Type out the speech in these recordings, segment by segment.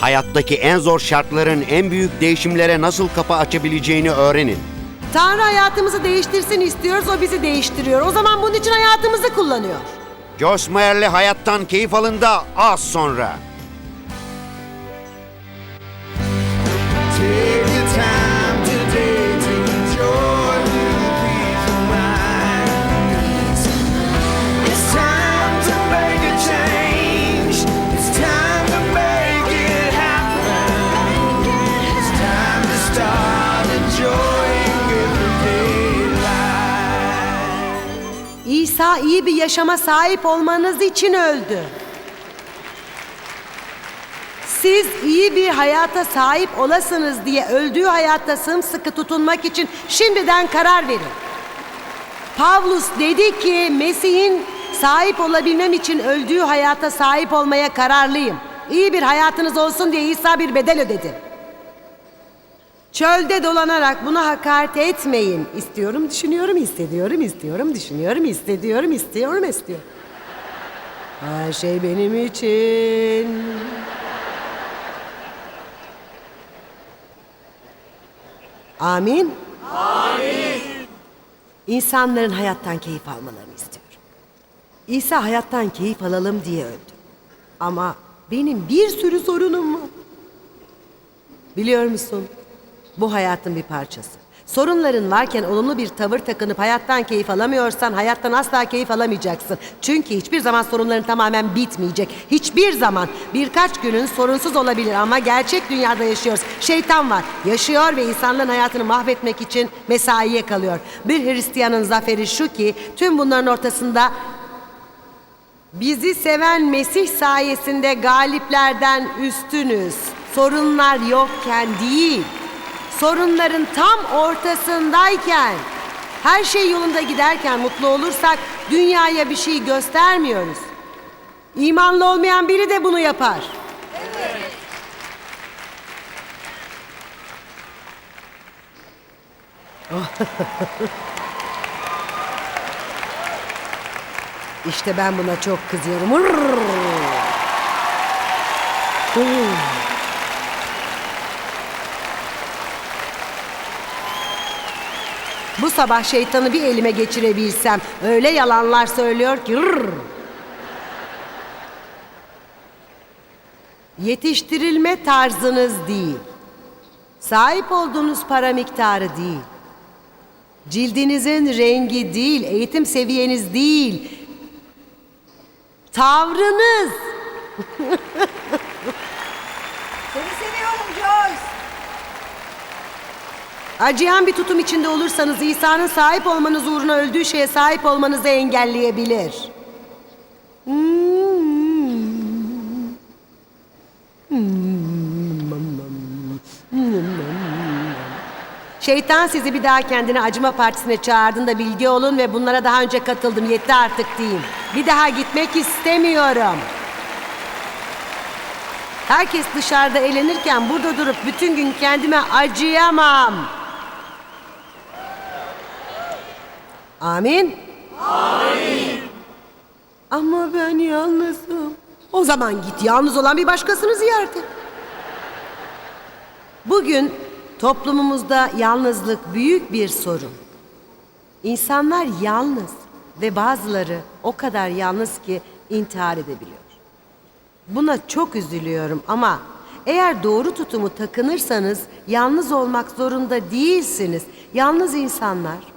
Hayattaki en zor şartların en büyük değişimlere nasıl kapı açabileceğini öğrenin. Tanrı hayatımızı değiştirsin istiyoruz, o bizi değiştiriyor. O zaman bunun için hayatımızı kullanıyor. Joyce Meyer'le hayattan keyif alın da az sonra. İsa iyi bir yaşama sahip olmanız için öldü. Siz iyi bir hayata sahip olasınız diye öldüğü hayatta sımsıkı tutunmak için şimdiden karar verin. Pavlus dedi ki Mesih'in sahip olabilmem için öldüğü hayata sahip olmaya kararlıyım. İyi bir hayatınız olsun diye İsa bir bedel ödedi. Çölde dolanarak buna hakaret etmeyin. İstiyorum, düşünüyorum, hissediyorum, istiyorum, düşünüyorum, hissediyorum, istiyorum, istiyorum. Her şey benim için. Amin. Amin. İnsanların hayattan keyif almalarını istiyorum. İsa hayattan keyif alalım diye öldü. Ama benim bir sürü sorunum var. Biliyor musun? Bu hayatın bir parçası. Sorunların varken olumlu bir tavır takınıp hayattan keyif alamıyorsan hayattan asla keyif alamayacaksın. Çünkü hiçbir zaman sorunların tamamen bitmeyecek. Hiçbir zaman birkaç günün sorunsuz olabilir ama gerçek dünyada yaşıyoruz. Şeytan var, yaşıyor ve insanların hayatını mahvetmek için mesaiye kalıyor. Bir Hristiyanın zaferi şu ki tüm bunların ortasında Bizi seven Mesih sayesinde galiplerden üstünüz. Sorunlar yokken değil, sorunların tam ortasındayken, her şey yolunda giderken mutlu olursak dünyaya bir şey göstermiyoruz. İmanlı olmayan biri de bunu yapar. İşte ben buna çok kızıyorum. Bu sabah şeytanı bir elime geçirebilsem öyle yalanlar söylüyor ki hırr. Yetiştirilme tarzınız değil. Sahip olduğunuz para miktarı değil. Cildinizin rengi değil, eğitim seviyeniz değil. Tavrınız. Acıyan bir tutum içinde olursanız İsa'nın sahip olmanız uğruna öldüğü şeye sahip olmanızı engelleyebilir. Şeytan sizi bir daha kendine acıma partisine çağırdığında bilgi olun ve bunlara daha önce katıldım yetti artık deyin. Bir daha gitmek istemiyorum. Herkes dışarıda eğlenirken burada durup bütün gün kendime acıyamam. Amin. Amin. Ama ben yalnızım. O zaman git yalnız olan bir başkasını ziyaret et. Bugün toplumumuzda yalnızlık büyük bir sorun. İnsanlar yalnız ve bazıları o kadar yalnız ki intihar edebiliyor. Buna çok üzülüyorum ama eğer doğru tutumu takınırsanız yalnız olmak zorunda değilsiniz. Yalnız insanlar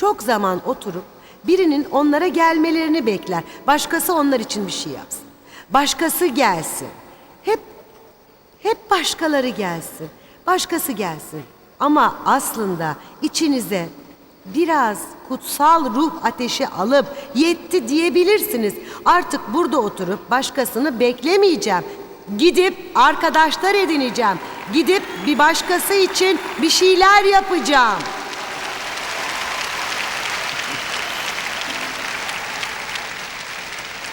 çok zaman oturup birinin onlara gelmelerini bekler. Başkası onlar için bir şey yapsın. Başkası gelsin. Hep hep başkaları gelsin. Başkası gelsin. Ama aslında içinize biraz kutsal ruh ateşi alıp yetti diyebilirsiniz. Artık burada oturup başkasını beklemeyeceğim. Gidip arkadaşlar edineceğim. Gidip bir başkası için bir şeyler yapacağım.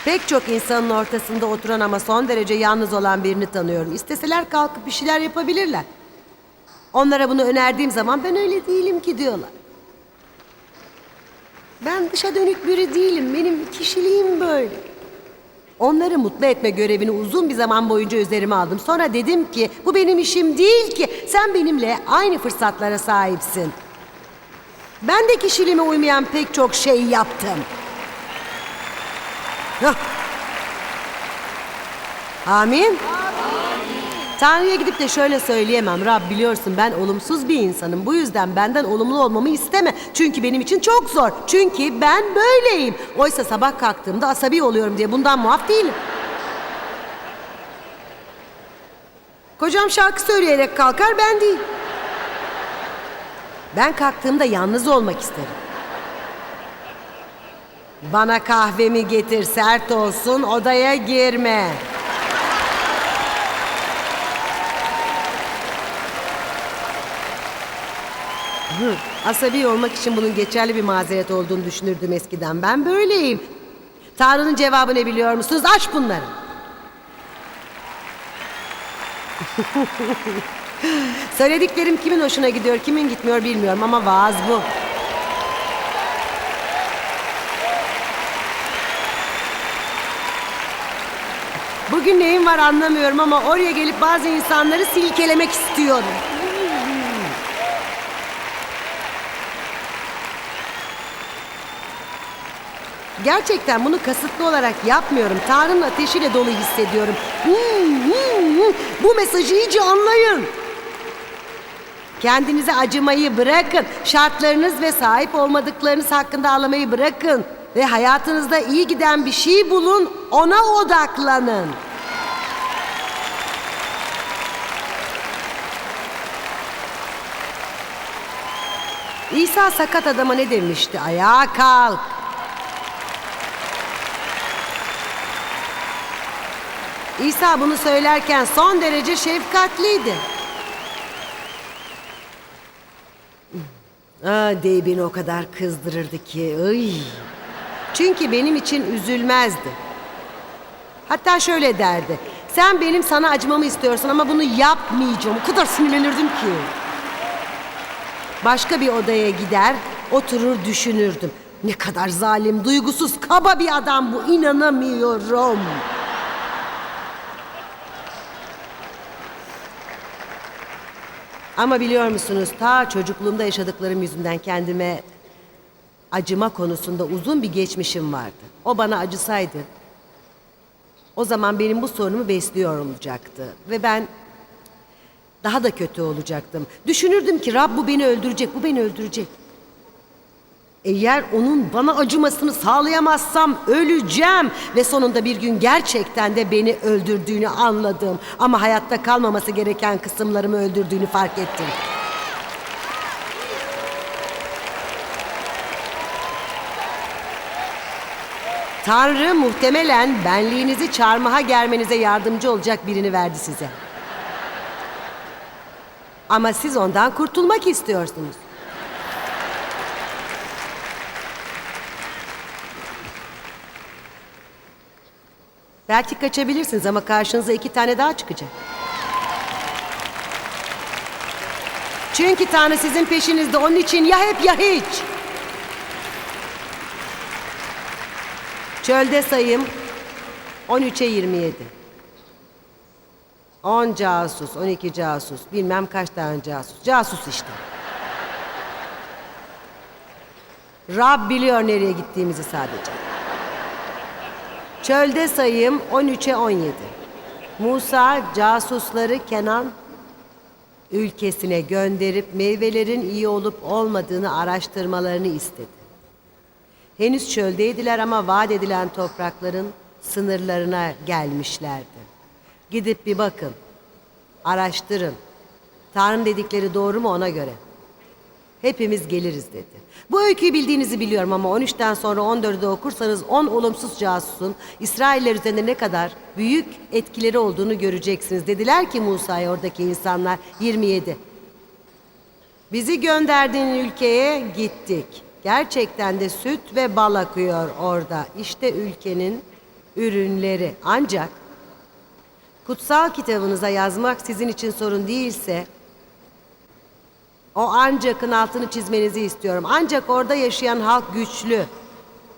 Pek çok insanın ortasında oturan ama son derece yalnız olan birini tanıyorum. İsteseler kalkıp bir şeyler yapabilirler. Onlara bunu önerdiğim zaman ben öyle değilim ki diyorlar. Ben dışa dönük biri değilim. Benim kişiliğim böyle. Onları mutlu etme görevini uzun bir zaman boyunca üzerime aldım. Sonra dedim ki bu benim işim değil ki. Sen benimle aynı fırsatlara sahipsin. Ben de kişiliğime uymayan pek çok şey yaptım. Hah. Amin. Tanrı'ya gidip de şöyle söyleyemem. Rab biliyorsun ben olumsuz bir insanım. Bu yüzden benden olumlu olmamı isteme. Çünkü benim için çok zor. Çünkü ben böyleyim. Oysa sabah kalktığımda asabi oluyorum diye bundan muaf değilim. Kocam şarkı söyleyerek kalkar ben değil. Ben kalktığımda yalnız olmak isterim. Bana kahvemi getir sert olsun odaya girme. Hı, Asabi olmak için bunun geçerli bir mazeret olduğunu düşünürdüm eskiden. Ben böyleyim. Tanrı'nın cevabı ne biliyor musunuz? Aç bunları. Söylediklerim kimin hoşuna gidiyor, kimin gitmiyor bilmiyorum ama vaaz bu. Bugün neyim var anlamıyorum ama oraya gelip bazı insanları silkelemek istiyorum. Gerçekten bunu kasıtlı olarak yapmıyorum. Tanrı'nın ateşiyle dolu hissediyorum. Bu mesajı iyice anlayın. Kendinize acımayı bırakın. Şartlarınız ve sahip olmadıklarınız hakkında ağlamayı bırakın. Ve hayatınızda iyi giden bir şey bulun, ona odaklanın. İsa sakat adama ne demişti? Ayağa kalk. İsa bunu söylerken son derece şefkatliydi. Aa, Dey beni o kadar kızdırırdı ki. Iy. Çünkü benim için üzülmezdi. Hatta şöyle derdi. Sen benim sana acımamı istiyorsun ama bunu yapmayacağım. O kadar sinirlenirdim ki. Başka bir odaya gider, oturur düşünürdüm. Ne kadar zalim, duygusuz, kaba bir adam bu. İnanamıyorum. Ama biliyor musunuz ta çocukluğumda yaşadıklarım yüzünden kendime acıma konusunda uzun bir geçmişim vardı. O bana acısaydı o zaman benim bu sorunumu besliyor olacaktı. Ve ben daha da kötü olacaktım. Düşünürdüm ki Rab bu beni öldürecek, bu beni öldürecek. Eğer onun bana acımasını sağlayamazsam öleceğim. Ve sonunda bir gün gerçekten de beni öldürdüğünü anladım. Ama hayatta kalmaması gereken kısımlarımı öldürdüğünü fark ettim. Tanrı muhtemelen benliğinizi çarmıha germenize yardımcı olacak birini verdi size. Ama siz ondan kurtulmak istiyorsunuz. Belki kaçabilirsiniz ama karşınıza iki tane daha çıkacak. Çünkü Tanrı sizin peşinizde. Onun için ya hep ya hiç. Çölde sayım 13'e 27. 10 casus, 12 casus, bilmem kaç tane casus. Casus işte. Rab biliyor nereye gittiğimizi sadece. Çölde sayım 13'e 17. Musa casusları Kenan ülkesine gönderip meyvelerin iyi olup olmadığını araştırmalarını istedi. Henüz çöldeydiler ama vaat edilen toprakların sınırlarına gelmişlerdi. Gidip bir bakın, araştırın. Tanrım dedikleri doğru mu ona göre. Hepimiz geliriz dedi. Bu öyküyü bildiğinizi biliyorum ama 13'ten sonra 14'ü okursanız 10 olumsuz casusun İsrailler üzerinde ne kadar büyük etkileri olduğunu göreceksiniz. Dediler ki Musa'ya oradaki insanlar 27. Bizi gönderdiğin ülkeye gittik. Gerçekten de süt ve bal akıyor orada. İşte ülkenin ürünleri. Ancak kutsal kitabınıza yazmak sizin için sorun değilse o ancakın altını çizmenizi istiyorum. Ancak orada yaşayan halk güçlü.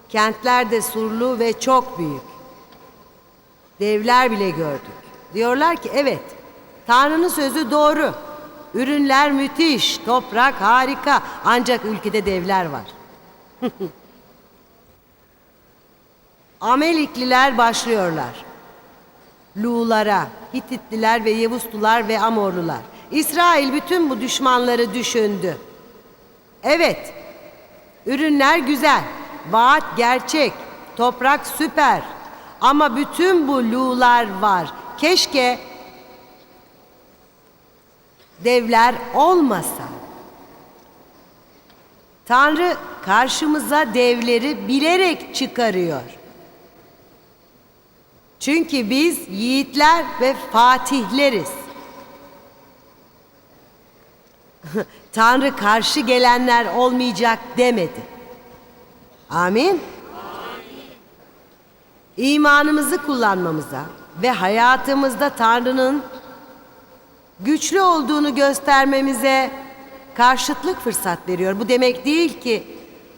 Kentler de surlu ve çok büyük. Devler bile gördük. Diyorlar ki evet, Tanrı'nın sözü doğru. Ürünler müthiş, toprak harika. Ancak ülkede devler var. Amelikliler başlıyorlar. Lu'lara, Hititliler ve Yevuslular ve Amorlular. İsrail bütün bu düşmanları düşündü. Evet, ürünler güzel, vaat gerçek, toprak süper. Ama bütün bu Lu'lar var. Keşke devler olmasa. Tanrı karşımıza devleri bilerek çıkarıyor. Çünkü biz yiğitler ve fatihleriz. Tanrı karşı gelenler olmayacak demedi. Amin. İmanımızı kullanmamıza ve hayatımızda Tanrı'nın güçlü olduğunu göstermemize karşıtlık fırsat veriyor. Bu demek değil ki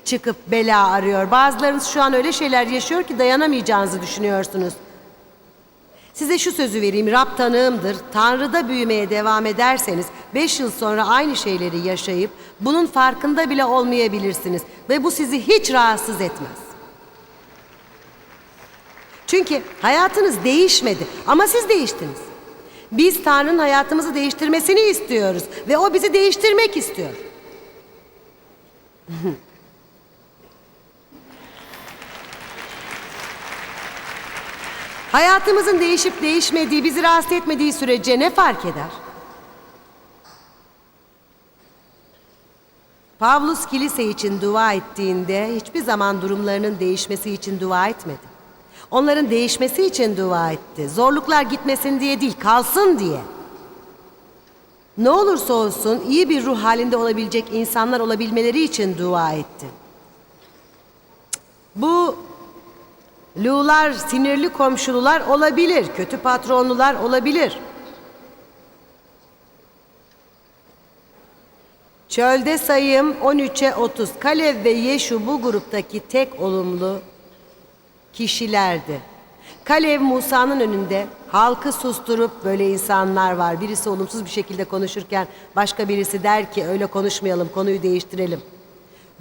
çıkıp bela arıyor. Bazılarınız şu an öyle şeyler yaşıyor ki dayanamayacağınızı düşünüyorsunuz. Size şu sözü vereyim, Rab tanığımdır. Tanrı'da büyümeye devam ederseniz beş yıl sonra aynı şeyleri yaşayıp bunun farkında bile olmayabilirsiniz. Ve bu sizi hiç rahatsız etmez. Çünkü hayatınız değişmedi ama siz değiştiniz. Biz Tanrı'nın hayatımızı değiştirmesini istiyoruz ve o bizi değiştirmek istiyor. Hayatımızın değişip değişmediği, bizi rahatsız etmediği sürece ne fark eder? Pavlus kilise için dua ettiğinde hiçbir zaman durumlarının değişmesi için dua etmedi. Onların değişmesi için dua etti. Zorluklar gitmesin diye değil, kalsın diye. Ne olursa olsun iyi bir ruh halinde olabilecek insanlar olabilmeleri için dua etti. Bu Lu'lar, sinirli komşulular olabilir, kötü patronlular olabilir. Çölde sayım 13'e 30. Kalev ve Yeşu bu gruptaki tek olumlu kişilerdi. Kalev Musa'nın önünde halkı susturup böyle insanlar var. Birisi olumsuz bir şekilde konuşurken başka birisi der ki öyle konuşmayalım, konuyu değiştirelim.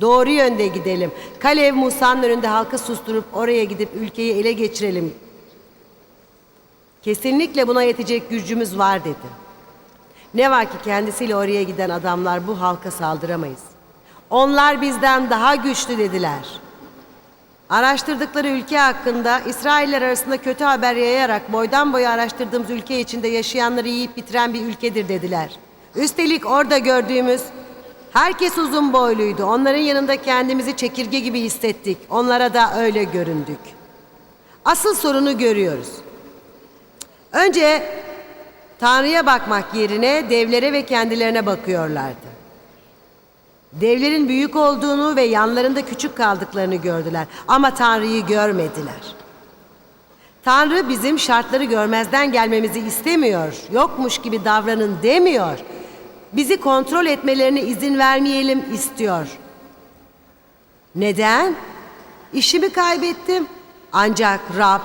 Doğru yönde gidelim. Kalev Musa'nın önünde halkı susturup oraya gidip ülkeyi ele geçirelim. Kesinlikle buna yetecek gücümüz var dedi. Ne var ki kendisiyle oraya giden adamlar bu halka saldıramayız. Onlar bizden daha güçlü dediler. Araştırdıkları ülke hakkında İsrailler arasında kötü haber yayarak boydan boya araştırdığımız ülke içinde yaşayanları yiyip bitiren bir ülkedir dediler. Üstelik orada gördüğümüz herkes uzun boyluydu. Onların yanında kendimizi çekirge gibi hissettik. Onlara da öyle göründük. Asıl sorunu görüyoruz. Önce Tanrı'ya bakmak yerine devlere ve kendilerine bakıyorlardı. Devlerin büyük olduğunu ve yanlarında küçük kaldıklarını gördüler ama Tanrı'yı görmediler. Tanrı bizim şartları görmezden gelmemizi istemiyor. Yokmuş gibi davranın demiyor. Bizi kontrol etmelerine izin vermeyelim istiyor. Neden? İşimi kaybettim. Ancak Rab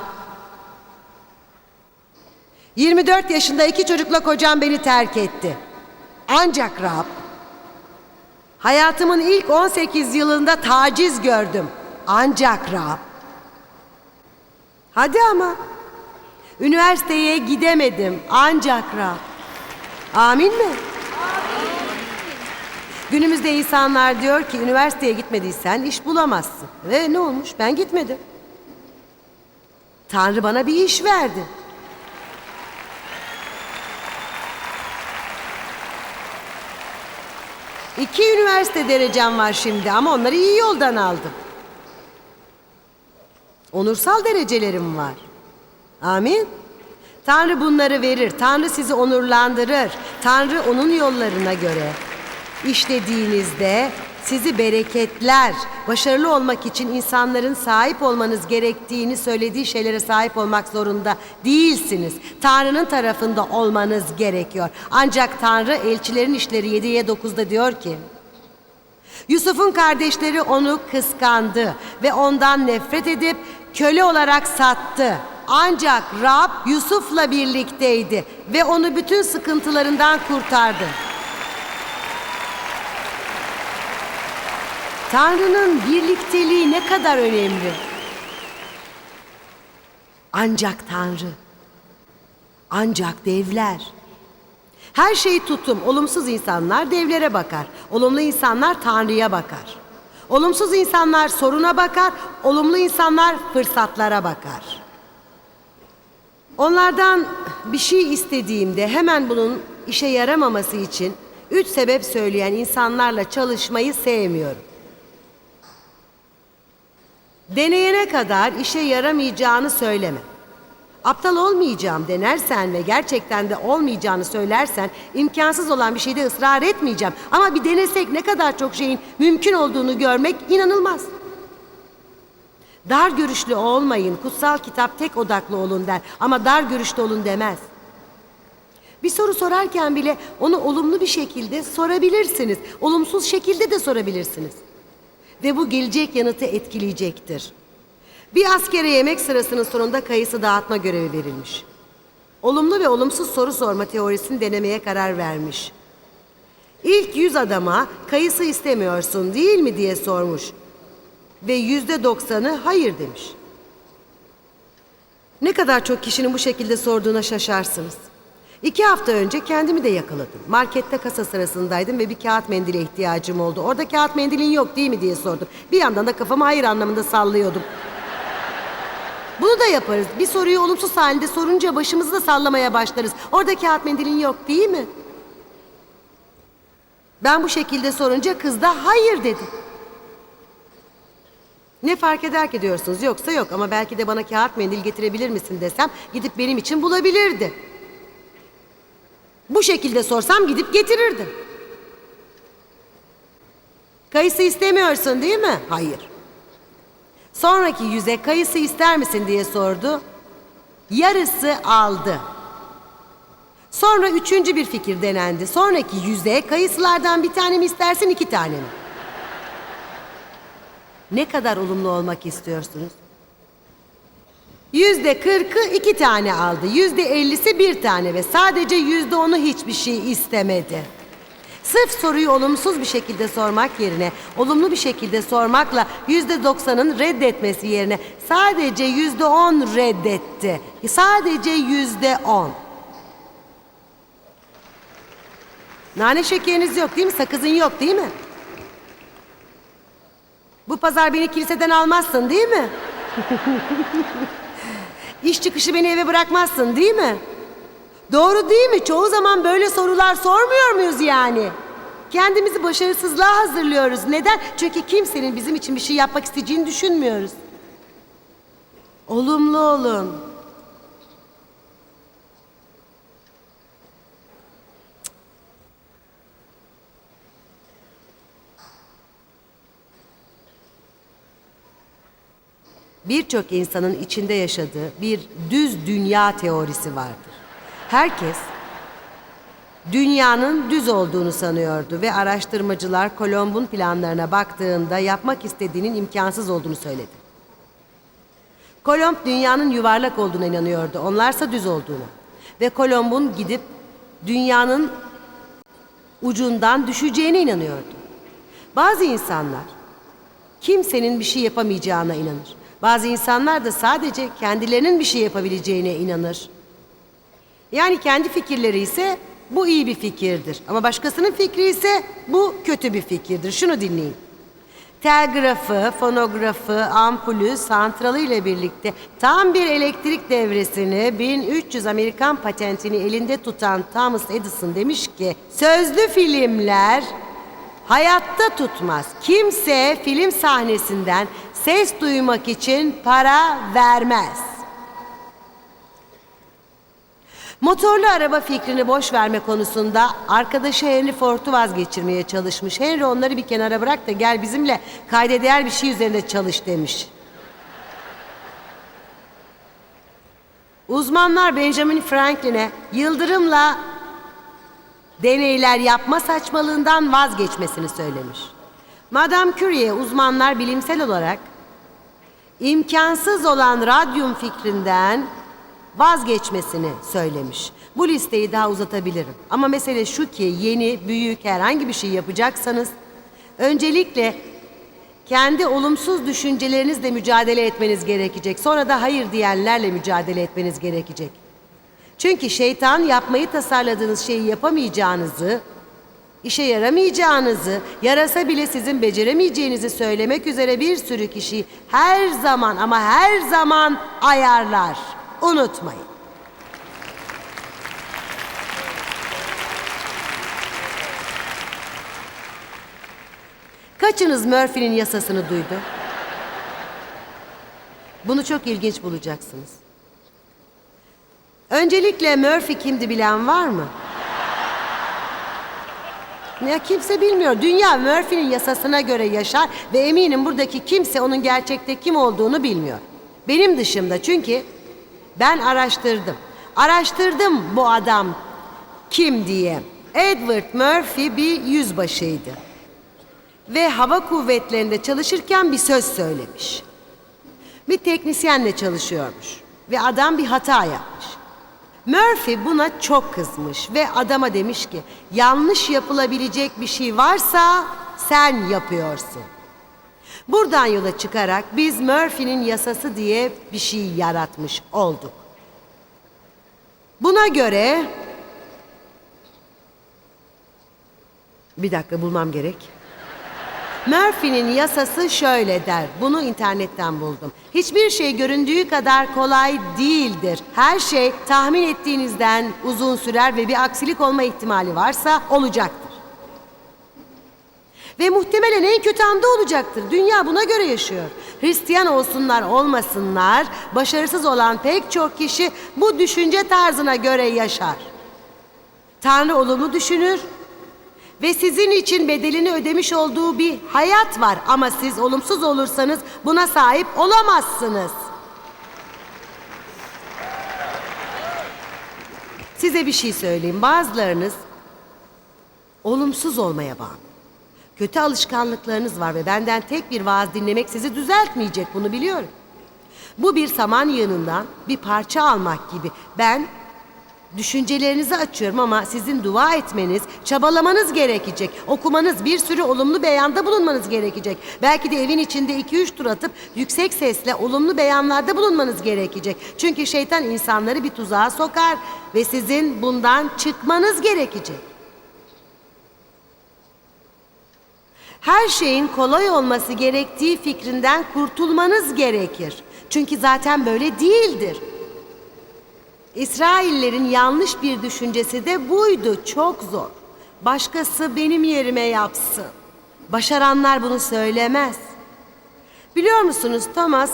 24 yaşında iki çocukla kocam beni terk etti. Ancak Rab Hayatımın ilk 18 yılında taciz gördüm. Ancak Rab. Hadi ama. Üniversiteye gidemedim. Ancak Rab. Amin mi? Günümüzde insanlar diyor ki üniversiteye gitmediysen iş bulamazsın. Ve ne olmuş? Ben gitmedim. Tanrı bana bir iş verdi. İki üniversite derecem var şimdi ama onları iyi yoldan aldım. Onursal derecelerim var. Amin. Tanrı bunları verir. Tanrı sizi onurlandırır. Tanrı onun yollarına göre işlediğinizde sizi bereketler. Başarılı olmak için insanların sahip olmanız gerektiğini söylediği şeylere sahip olmak zorunda değilsiniz. Tanrı'nın tarafında olmanız gerekiyor. Ancak Tanrı elçilerin işleri 7'ye 9'da diyor ki Yusuf'un kardeşleri onu kıskandı ve ondan nefret edip köle olarak sattı. ancak Rab Yusuf'la birlikteydi ve onu bütün sıkıntılarından kurtardı. Tanrı'nın birlikteliği ne kadar önemli. Ancak Tanrı, ancak devler. Her şeyi tutum. Olumsuz insanlar devlere bakar. Olumlu insanlar Tanrı'ya bakar. Olumsuz insanlar soruna bakar. Olumlu insanlar fırsatlara bakar. Onlardan bir şey istediğimde hemen bunun işe yaramaması için üç sebep söyleyen insanlarla çalışmayı sevmiyorum. Deneyene kadar işe yaramayacağını söyleme. Aptal olmayacağım denersen ve gerçekten de olmayacağını söylersen imkansız olan bir şeyde ısrar etmeyeceğim. Ama bir denesek ne kadar çok şeyin mümkün olduğunu görmek inanılmaz. Dar görüşlü olmayın, kutsal kitap tek odaklı olun der ama dar görüşlü olun demez. Bir soru sorarken bile onu olumlu bir şekilde sorabilirsiniz. Olumsuz şekilde de sorabilirsiniz. Ve bu gelecek yanıtı etkileyecektir. Bir askere yemek sırasının sonunda kayısı dağıtma görevi verilmiş. Olumlu ve olumsuz soru sorma teorisini denemeye karar vermiş. İlk yüz adama kayısı istemiyorsun değil mi diye sormuş. Ve yüzde doksanı hayır demiş. Ne kadar çok kişinin bu şekilde sorduğuna şaşarsınız. İki hafta önce kendimi de yakaladım. Markette kasa sırasındaydım ve bir kağıt mendile ihtiyacım oldu. Orada kağıt mendilin yok değil mi diye sordum. Bir yandan da kafamı hayır anlamında sallıyordum. Bunu da yaparız. Bir soruyu olumsuz halinde sorunca başımızı da sallamaya başlarız. Orada kağıt mendilin yok değil mi? Ben bu şekilde sorunca kız da hayır dedi. Ne fark eder ki diyorsunuz yoksa yok ama belki de bana kağıt mendil getirebilir misin desem gidip benim için bulabilirdi. Bu şekilde sorsam gidip getirirdi. Kayısı istemiyorsun değil mi? Hayır. Sonraki yüze kayısı ister misin diye sordu. Yarısı aldı. Sonra üçüncü bir fikir denendi. Sonraki yüze kayısılardan bir tane mi istersin iki tane mi? Ne kadar olumlu olmak istiyorsunuz? Yüzde kırkı iki tane aldı. Yüzde ellisi bir tane ve sadece yüzde onu hiçbir şey istemedi. Sırf soruyu olumsuz bir şekilde sormak yerine olumlu bir şekilde sormakla yüzde doksanın reddetmesi yerine sadece yüzde on reddetti. Sadece yüzde on. Nane şekeriniz yok değil mi? Sakızın yok değil mi? Bu pazar beni kiliseden almazsın değil mi? İş çıkışı beni eve bırakmazsın değil mi? Doğru değil mi? Çoğu zaman böyle sorular sormuyor muyuz yani? Kendimizi başarısızlığa hazırlıyoruz. Neden? Çünkü kimsenin bizim için bir şey yapmak isteyeceğini düşünmüyoruz. Olumlu olun. Birçok insanın içinde yaşadığı bir düz dünya teorisi vardır. Herkes dünyanın düz olduğunu sanıyordu ve araştırmacılar Kolomb'un planlarına baktığında yapmak istediğinin imkansız olduğunu söyledi. Kolomb dünyanın yuvarlak olduğuna inanıyordu. Onlarsa düz olduğunu. Ve Kolomb'un gidip dünyanın ucundan düşeceğine inanıyordu. Bazı insanlar kimsenin bir şey yapamayacağına inanır. Bazı insanlar da sadece kendilerinin bir şey yapabileceğine inanır. Yani kendi fikirleri ise bu iyi bir fikirdir. Ama başkasının fikri ise bu kötü bir fikirdir. Şunu dinleyin. Telgrafı, fonografı, ampulü, santralı ile birlikte tam bir elektrik devresini 1300 Amerikan patentini elinde tutan Thomas Edison demiş ki sözlü filmler hayatta tutmaz. Kimse film sahnesinden ses duymak için para vermez. Motorlu araba fikrini boş verme konusunda arkadaşı Henry Ford'u vazgeçirmeye çalışmış. Henry onları bir kenara bırak da gel bizimle kayda bir şey üzerinde çalış demiş. Uzmanlar Benjamin Franklin'e yıldırımla deneyler yapma saçmalığından vazgeçmesini söylemiş. Madame Curie'ye uzmanlar bilimsel olarak imkansız olan radyum fikrinden vazgeçmesini söylemiş. Bu listeyi daha uzatabilirim. Ama mesele şu ki yeni, büyük herhangi bir şey yapacaksanız öncelikle kendi olumsuz düşüncelerinizle mücadele etmeniz gerekecek. Sonra da hayır diyenlerle mücadele etmeniz gerekecek. Çünkü şeytan yapmayı tasarladığınız şeyi yapamayacağınızı, işe yaramayacağınızı, yarasa bile sizin beceremeyeceğinizi söylemek üzere bir sürü kişiyi her zaman ama her zaman ayarlar. Unutmayın. Kaçınız Murphy'nin yasasını duydu? Bunu çok ilginç bulacaksınız. Öncelikle Murphy kimdi bilen var mı? Ya kimse bilmiyor. Dünya Murphy'nin yasasına göre yaşar ve eminim buradaki kimse onun gerçekte kim olduğunu bilmiyor. Benim dışımda çünkü ben araştırdım. Araştırdım bu adam kim diye. Edward Murphy bir yüzbaşıydı. Ve hava kuvvetlerinde çalışırken bir söz söylemiş. Bir teknisyenle çalışıyormuş ve adam bir hata yapmış. Murphy buna çok kızmış ve adama demiş ki yanlış yapılabilecek bir şey varsa sen yapıyorsun. Buradan yola çıkarak biz Murphy'nin yasası diye bir şey yaratmış olduk. Buna göre bir dakika bulmam gerek. Murphy'nin yasası şöyle der. Bunu internetten buldum. Hiçbir şey göründüğü kadar kolay değildir. Her şey tahmin ettiğinizden uzun sürer ve bir aksilik olma ihtimali varsa olacaktır. Ve muhtemelen en kötü anda olacaktır. Dünya buna göre yaşıyor. Hristiyan olsunlar olmasınlar, başarısız olan pek çok kişi bu düşünce tarzına göre yaşar. Tanrı olumlu düşünür, ve sizin için bedelini ödemiş olduğu bir hayat var ama siz olumsuz olursanız buna sahip olamazsınız. Size bir şey söyleyeyim. Bazılarınız olumsuz olmaya bağlı. Kötü alışkanlıklarınız var ve benden tek bir vaaz dinlemek sizi düzeltmeyecek bunu biliyorum. Bu bir saman yığınından bir parça almak gibi. Ben Düşüncelerinizi açıyorum ama sizin dua etmeniz, çabalamanız gerekecek. Okumanız, bir sürü olumlu beyanda bulunmanız gerekecek. Belki de evin içinde iki üç tur atıp yüksek sesle olumlu beyanlarda bulunmanız gerekecek. Çünkü şeytan insanları bir tuzağa sokar ve sizin bundan çıkmanız gerekecek. Her şeyin kolay olması gerektiği fikrinden kurtulmanız gerekir. Çünkü zaten böyle değildir. İsraillerin yanlış bir düşüncesi de buydu. Çok zor. Başkası benim yerime yapsın. Başaranlar bunu söylemez. Biliyor musunuz Thomas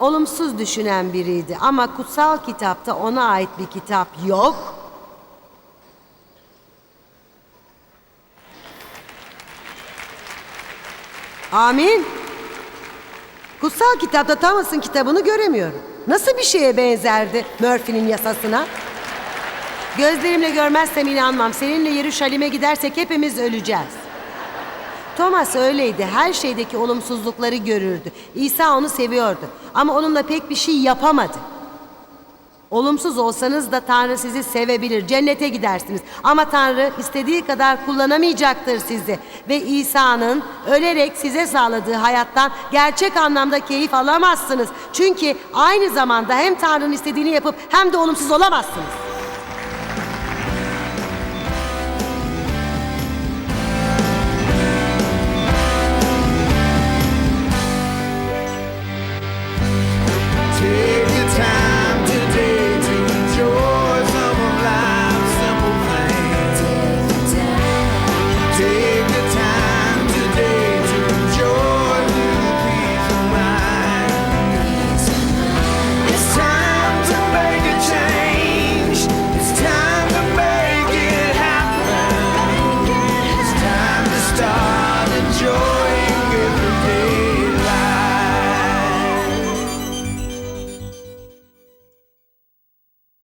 olumsuz düşünen biriydi ama kutsal kitapta ona ait bir kitap yok. Amin. Kutsal kitapta Thomas'ın kitabını göremiyorum. Nasıl bir şeye benzerdi Murphy'nin yasasına? Gözlerimle görmezsem inanmam. Seninle Yeruşalim'e gidersek hepimiz öleceğiz. Thomas öyleydi. Her şeydeki olumsuzlukları görürdü. İsa onu seviyordu. Ama onunla pek bir şey yapamadı. Olumsuz olsanız da Tanrı sizi sevebilir. Cennete gidersiniz. Ama Tanrı istediği kadar kullanamayacaktır sizi. Ve İsa'nın ölerek size sağladığı hayattan gerçek anlamda keyif alamazsınız. Çünkü aynı zamanda hem Tanrı'nın istediğini yapıp hem de olumsuz olamazsınız.